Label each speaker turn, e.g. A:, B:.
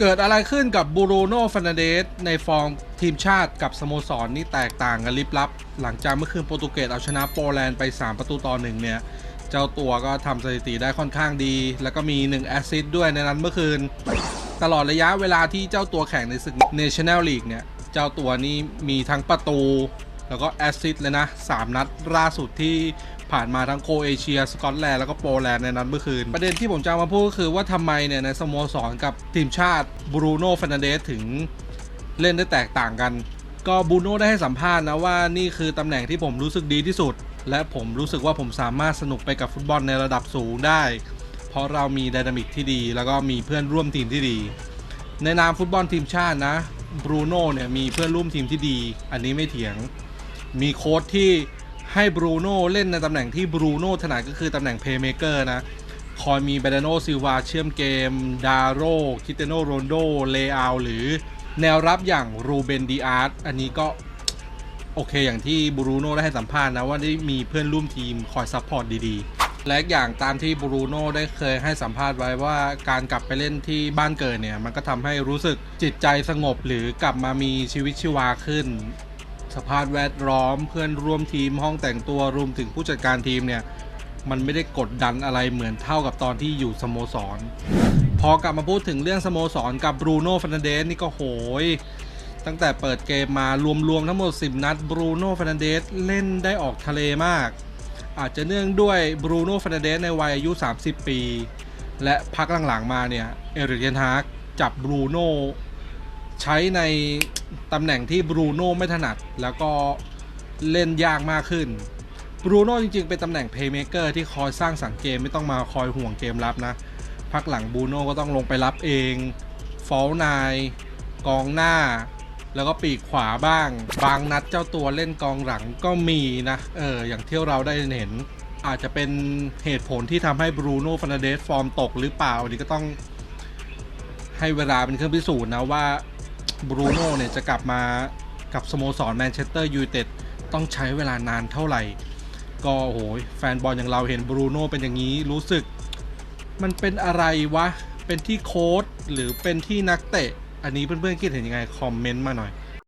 A: เกิดอะไรขึ้นกับบูโรโนฟ r นเดสในฟอร์มทีมชาติกับสโมสรนี่แตกต่างกันลิบลับ หลังจากเมื่อคืนโปรตุเกสเอาชนะโปแลนด์ไป 3 ประตูต่อหนึ่งเนี่ย เจ้าตัวก็ทำสถิติได้ค่อนข้างดี แล้วก็มี 1 แอสซิสด้วยในนั้นเมื่อคืน ตลอดระยะเวลาที่เจ้าตัวแข่งในศึก National League เนี่ย เจ้าตัวนี้มีทั้งประตู แล้วก็แอสซิสเลยนะ 3 นัดล่าสุดที่ ผ่านมาทั้งโคเอเชีย สกอตแลนด์แล้วก็โปแลนด์ในนั้นเมื่อคืน ประเด็นที่ผมจะมาพูดก็คือว่าทำไมเนี่ยในสโมสรกับทีมชาติบรูโน่ฟ r นเดสถึงเล่นได้แตกต่างกัน ก็บรูโน่ได้ให้สัมภาษณ์นะว่านี่คือตำแหน่งที่ผมรู้สึกดีที่สุด และผมรู้สึกว่าผมสามารถสนุกไปกับฟุตบอลในระดับสูงได้ เพราะเรามีดนามิกที่ดี แล้วก็มีเพื่อนร่วมทีมที่ดี ในนามฟุตบอลทีมชาตินะบรูโน่เนี่ยมีเพื่อนร่วมทีมที่ดี อันนี้ไม่เถียง มีโค้ชที่ ให้บรูโน่เล่นในตำแหน่งที่บรูโน่ถนัดก็คือตำแหน่งเพย์เมเกอร์นะ คอยมีเบรโนซิลวาเชื่อมเกม ดาโรคิเตโนโรนโด เลอาหรือแนวรับอย่างรูเบนดีอาร์ตอันนี้ก็ โอเคอย่างที่บรูโน่ได้ให้สัมภาษณ์นะ ว่าได้มีเพื่อนร่วมทีมคอยซัพพอร์ตดีๆ และอย่างตามที่บรูโน่ได้เคยให้สัมภาษณ์ไว้ว่าการกลับไปเล่นที่บ้านเกิดเนี่ย มันก็ทำให้รู้สึกจิตใจสงบหรือกลับมามีชีวิตชีวาขึ้น สภาพแวดล้อมเพื่อนร่วมทีมห้องแต่งตัวรวมถึงผู้จัดการทีมเนี่ยมันไม่ได้กดดันอะไรเหมือนเท่ากับตอนที่อยู่สโมสร พอกลับมาพูดถึงเรื่องสโมสรกับบรูโน่ฟ r นเดสนี่ก็โหย ตั้งแต่เปิดเกมมารวมๆทั้งหมด 10 นัดบรูโน่ฟ r นเดสเล่นได้ออกทะเลมาก อาจจะเนื่องด้วยบรูโน่ฟ r นเดสในวัยอายุ 30 ปี และพักหลังๆมาเนี่ย เอริกเทนฮากจับบรูโน่ ใช้ในตำแหน่งที่บรูโน่ไม่ถนัด แล้วก็เล่นยากมากขึ้นบรูโน่จริงๆ เป็นตำแหน่งเพย์เมเกอร์ที่คอยสร้างสรรค์เกมไม่ต้องมาคอยห่วงเกมรับนะ พักหลังบรูโน่ก็ต้องลงไปรับเองฟอลนายกองหน้า แล้วก็ปีกขวาบ้าง บางนัดเจ้าตัวเล่นกองหลังก็มีนะ เออ อย่างที่เราได้เห็น อาจจะเป็นเหตุผลที่ทำให้บรูโน่ฟ r นเดสฟอร์มตกหรือเปล่าอันนี้ก็ต้องให้เวลาเป็นเครื่องพิสูจน์นะว่า บรูโน่เนี่ยจะกลับมากับสโมสรแมนเชสเตอร์ยูไนเต็ดต้องใช้เวลานานเท่าไหร่ ก็โอ้โหแฟนบอลอย่างเราเห็นบรูโน่เป็นอย่างนี้รู้สึก มันเป็นอะไรวะ เป็นที่โค้ดหรือเป็นที่นักเตะ อันนี้เพื่อนๆคิดเห็นยังไง คอมเมนต์มาหน่อย